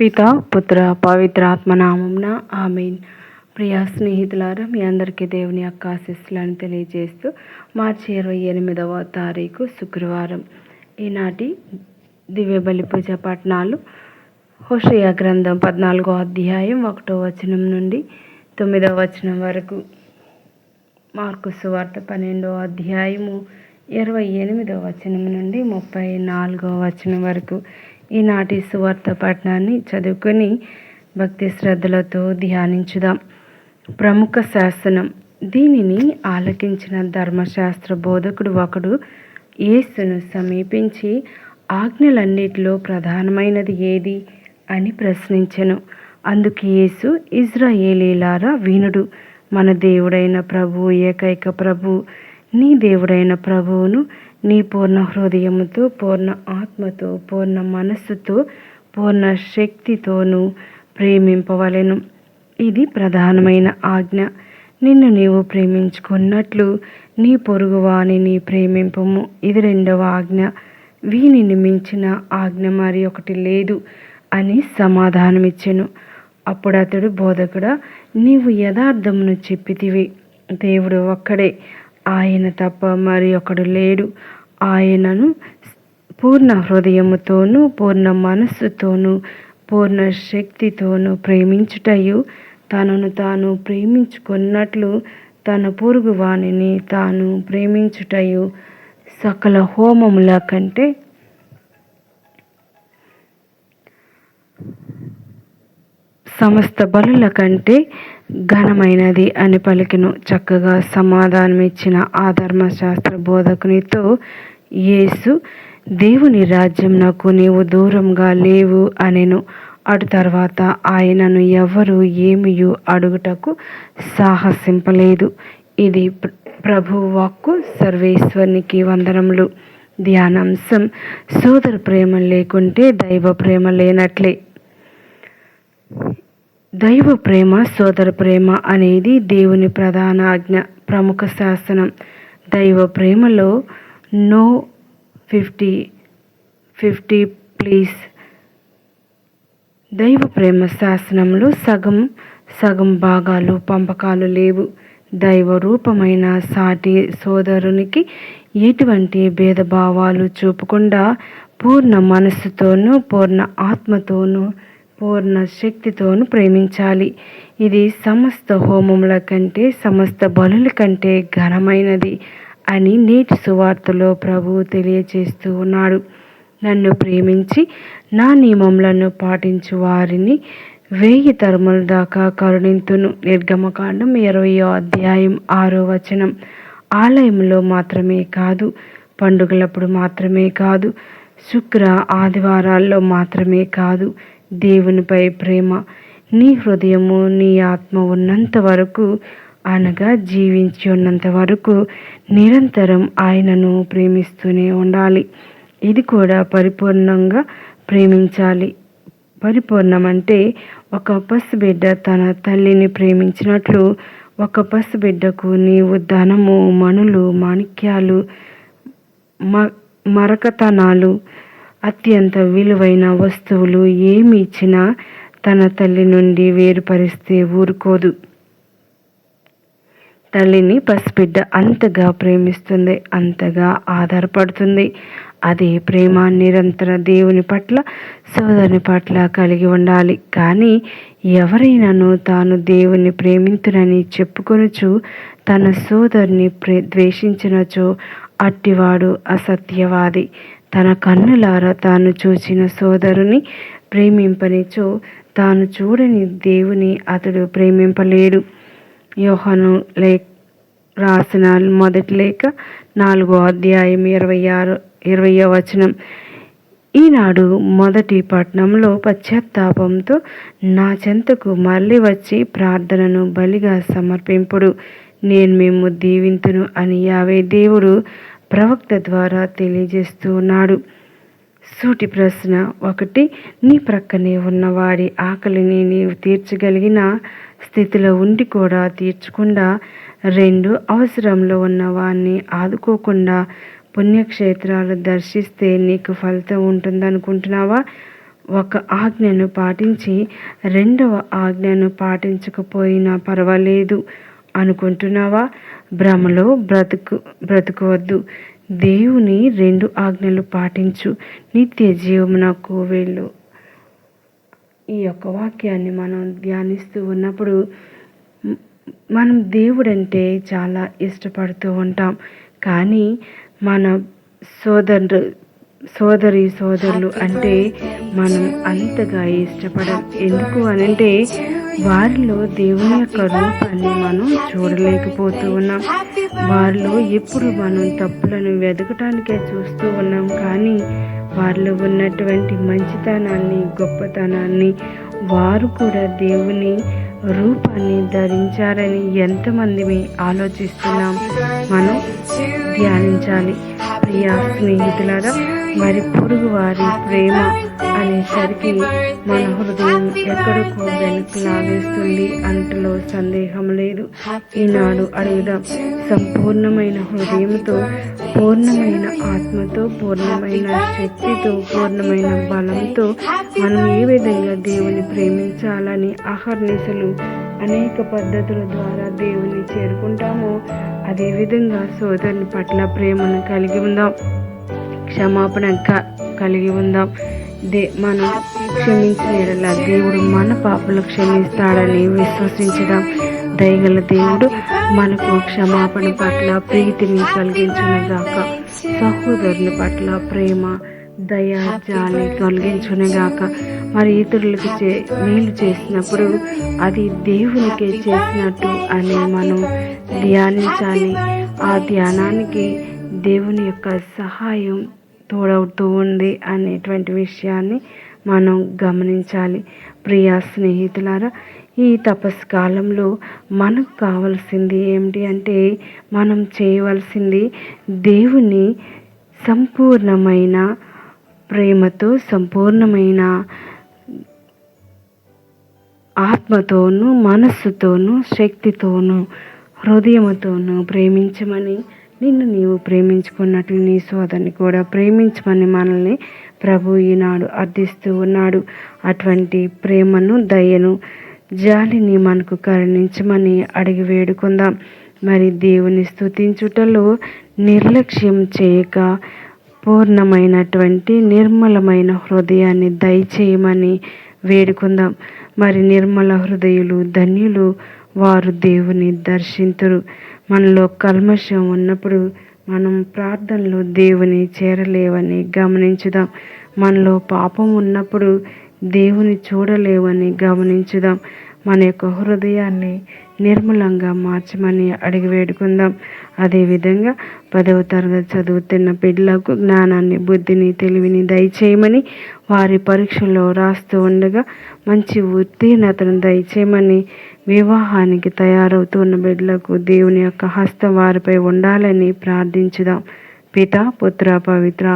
పిత పుత్ర పవిత్రాత్మనామంన ఆమెన్. ప్రియ స్నేహితులారా మీ అందరికీ దేవుని యొక్క ఆశీస్సులను తెలియజేస్తూ మార్చి ఇరవై ఎనిమిదవ తారీఖు శుక్రవారం. ఈనాటి దివ్య బలి పూజ పట్టణాలు హోషయ గ్రంథం పద్నాలుగో అధ్యాయం ఒకటో వచనం నుండి తొమ్మిదవ వచనం వరకు. మార్కు సువార్త పన్నెండో అధ్యాయము ఇరవై ఎనిమిదవ వచనం నుండి ముప్పై నాలుగో వచనం వరకు. ఈనాటి సువార్త పఠనాన్ని చదువుకొని భక్తి శ్రద్ధలతో ధ్యానించుదాం. ప్రముఖ శాసనం. దీనిని ఆలకించిన ధర్మశాస్త్ర బోధకుడు ఒకడు యేసును సమీపించి ఆజ్ఞలన్నిటిలో ప్రధానమైనది ఏది అని ప్రశ్నించెను. అందుకు యేసు ఇజ్రాయేలీలారా వినుడు మన దేవుడైన ప్రభు ఏకైక ప్రభు నీ దేవుడైన ప్రభువును నీ పూర్ణ హృదయముతో పూర్ణ ఆత్మతో పూర్ణ మనస్సుతో పూర్ణ శక్తితోనూ ప్రేమింపవలెను. ఇది ప్రధానమైన ఆజ్ఞ. నిన్ను నీవు ప్రేమించుకున్నట్లు నీ పొరుగువాని నీ ప్రేమింపము. ఇది రెండవ ఆజ్ఞ. వీనిని మించిన ఆజ్ఞ మరి ఒకటి లేదు అని సమాధానమిచ్చెను. అప్పుడు అతడు బోధకుడా నీవు యథార్థమును చెప్పితివి. దేవుడు ఒక్కడే ఆయన తప్ప మరి ఒకడు లేడు. ఆయనను పూర్ణ హృదయముతోనూ పూర్ణ మనస్సుతోనూ పూర్ణ శక్తితోనూ ప్రేమించుటయు తనను తాను ప్రేమించుకున్నట్లు తన పొరుగు వాణిని తాను ప్రేమించుటయు సకల హోమముల కంటే సమస్త బలుల కంటే ఘనమైనది అని పలికిను. చక్కగా సమాధానమిచ్చిన ఆ ధర్మశాస్త్ర బోధకునితో యేసు దేవుని రాజ్యం నాకు నీవు దూరంగా లేవు అనెను. అటు తర్వాత ఆయనను ఎవరు ఏమియు అడుగుటకు సాహసింపలేదు. ఇది ప్రభు వాక్కు సర్వేశ్వరునికి వందనములు. ధ్యానాంశం సోదర ప్రేమ లేకుంటే దైవ ప్రేమ లేనట్లే. దైవ ప్రేమ సోదర ప్రేమ అనేది దేవుని ప్రధాన ఆజ్ఞ ప్రముఖ శాసనం. దైవ ప్రేమలో నో ఫిఫ్టీ ఫిఫ్టీ ప్లీజ్. దైవ ప్రేమ శాసనంలో సగం సగం భాగాలు పంపకాలు లేవు. దైవ రూపమైన సాటి సోదరునికి ఎటువంటి భేదభావాలు చూపకుండా పూర్ణ మనస్సుతోనూ పూర్ణ ఆత్మతోనూ పూర్ణ శక్తితోను ప్రేమించాలి. ఇది సమస్త హోమముల కంటే సమస్త బలుల కంటే ఘనమైనది అని నేటి సువార్తలో ప్రభువు తెలియచేస్తూ ఉన్నాడు. నన్ను ప్రేమించి నా నియమములను పాటించు వారిని వెయ్యి తరముల దాకా కరుణింతును. నిర్గమకాండం ఇరవయో అధ్యాయం ఆరో వచనం. ఆలయంలో మాత్రమే కాదు పండుగలప్పుడు మాత్రమే కాదు శుక్ర ఆదివారాల్లో మాత్రమే కాదు దేవునిపై ప్రేమ. నీ హృదయము నీ ఆత్మ ఉన్నంత వరకు అనగా జీవించి ఉన్నంత వరకు నిరంతరం ఆయనను ప్రేమిస్తూనే ఉండాలి. ఇది కూడా పరిపూర్ణంగా ప్రేమించాలి. పరిపూర్ణం అంటే ఒక పసిబిడ్డ తన తల్లిని ప్రేమించినట్లు ఒక పసిబిడ్డకు నీవు ధనము మణులు మాణిక్యాలు మ మరకతనాలు అత్యంత విలువైన వస్తువులు ఏమి ఇచ్చినా తన తల్లి నుండి వేరుపరిస్తే ఊరుకోదు. తల్లిని పసిబిడ్డ అంతగా ప్రేమిస్తుంది అంతగా ఆధారపడుతుంది. అదే ప్రేమ నిరంతర దేవుని పట్ల సోదరుని పట్ల కలిగి ఉండాలి. కానీ ఎవరైనాను తాను దేవుని ప్రేమింతునని చెప్పుకొనుచు తన సోదరుని ప్రే ద్వేషించినచో అట్టివాడు అసత్యవాది. తన కన్నులారా తాను చూసిన సోదరుని ప్రేమింపనిచో తాను చూడని దేవుని అతడు ప్రేమింపలేడు. యోహను లే రాసిన మొదటి లేఖ నాలుగో అధ్యాయం ఇరవై ఆరు ఇరవయో వచనం. ఈనాడు మొదటి పట్టణంలో పశ్చాత్తాపంతో నా చెంతకు మళ్ళీ వచ్చి ప్రార్థనను బలిగా సమర్పింపుడు. నేను మేము దీవింతును అని యావే దేవుడు ప్రవక్త ద్వారా తెలియజేస్తూ ఉన్నాడు. సూటి ప్రశ్న ఒకటి నీ ప్రక్కనే ఉన్నవాడి ఆకలిని నీవు తీర్చగలిగిన స్థితిలో ఉండి కూడా తీర్చకుండా రెండు అవసరంలో ఉన్నవాడిని ఆదుకోకుండా పుణ్యక్షేత్రాలు దర్శిస్తే నీకు ఫలితం ఉంటుందనుకుంటున్నావా? ఒక ఆజ్ఞను పాటించి రెండవ ఆజ్ఞను పాటించకపోయినా పర్వాలేదు. అనుకుంటున్నావా? భ్రమలో బ్రతుకు బ్రతుకవద్దు. దేవుని రెండు ఆజ్ఞలు పాటించు. నిత్య జీవమునకు వెళ్ళు ఈ యొక్క వాక్యాన్ని మనం ధ్యానిస్తూ ఉన్నప్పుడు మనం దేవుడంటే చాలా ఇష్టపడుతూ ఉంటాం. కానీ మన సోదరు సోదరి సోదరులు అంటే మనం అంతగా ఇష్టపడం ఎందుకు అనంటే వారిలో దేవుని యొక్క రూపాన్ని మనం చూడలేకపోతూ ఉన్నాం. వారిలో ఎప్పుడు మనం తప్పులను వెతకటానికే చూస్తూ ఉన్నాం. కానీ వారిలో ఉన్నటువంటి మంచితనాన్ని గొప్పతనాన్ని వారు కూడా దేవుని రూపాన్ని ధరించారని ఎంతమంది ఆలోచిస్తున్నాం. మనం ధ్యానించాలి. ప్రియ స్నేహితులారా మరి పొరుగు వారి ప్రేమ అనేసరికి మన హృదయం ఎక్కడికో వెనక్కి లాగేస్తుంది అంటలో సందేహం లేదు. ఈనాడు అడుగుదాం సంపూర్ణమైన హృదయంతో పూర్ణమైన ఆత్మతో పూర్ణమైన శక్తితో పూర్ణమైన బలంతో మనం ఏ విధంగా దేవుని ప్రేమించాలని అహర్నిశలు అనేక పద్ధతుల ద్వారా దేవుని చేరుకుంటామో అదేవిధంగా సోదరుని పట్ల ప్రేమను కలిగి ఉందాం. క్షమాపణ కలిగి ఉందాం. దే మనం క్షమించిన దేవుడు మన పాపలు క్షమిస్తాడని విశ్వసించడం దయగల దేవుడు మనకు క్షమాపణ పట్ల ప్రీతిని కలిగించునుగాక సహోదరుని పట్ల ప్రేమ దయ జాలి కలిగించునుగాక మరి ఇతరులకు చే మేలు చేసినప్పుడు అది దేవునికి చేసినట్టు అని మనం ధ్యానించాలి. ఆ ధ్యానానికి దేవుని యొక్క సహాయం తోడవుతూ ఉంది అనేటువంటి విషయాన్ని మనం గమనించాలి. ప్రియా స్నేహితులారా ఈ తపస్సు కాలంలో మనకు కావలసింది ఏమిటి అంటే మనం చేయవలసింది దేవుని సంపూర్ణమైన ప్రేమతో సంపూర్ణమైన ఆత్మతోనూ మనస్సుతోనూ శక్తితోనూ హృదయముతోనూ ప్రేమించమని నిన్ను నీవు ప్రేమించుకున్నట్లు నీ సోదరిని కూడా ప్రేమించమని మనల్ని ప్రభు ఈనాడు అర్థిస్తూ ఉన్నాడు. అటువంటి ప్రేమను దయను జాలిని మనకు కరుణించమని అడిగి వేడుకుందాం. మరి దేవుని స్థుతించుటలో నిర్లక్ష్యం చేయక పూర్ణమైనటువంటి నిర్మలమైన హృదయాన్ని దయచేయమని వేడుకుందాం. మరి నిర్మల హృదయులు ధన్యులు వారు దేవుని దర్శింతురు. మనలో కల్మషం ఉన్నప్పుడు మనం ప్రార్థనలో దేవుని చేరలేవని గమనించుదాం. మనలో పాపం ఉన్నప్పుడు దేవుని చూడలేవని గమనించుదాం. మన యొక్క హృదయాన్ని నిర్మలంగా మార్చమని అడిగి వేడుకుందాం. అదేవిధంగా పదవ తరగతి చదువుతున్న పిల్లలకు జ్ఞానాన్ని బుద్ధిని తెలివిని దయచేయమని వారి పరీక్షల్లో రాస్తూ ఉండగా మంచి ఉత్తీర్ణతను దయచేయమని వివాహానికి తయారవుతున్న బిడ్డలకు దేవుని యొక్క హస్తం వారిపై ఉండాలని ప్రార్థించుదాం. పిత పుత్ర పవిత్ర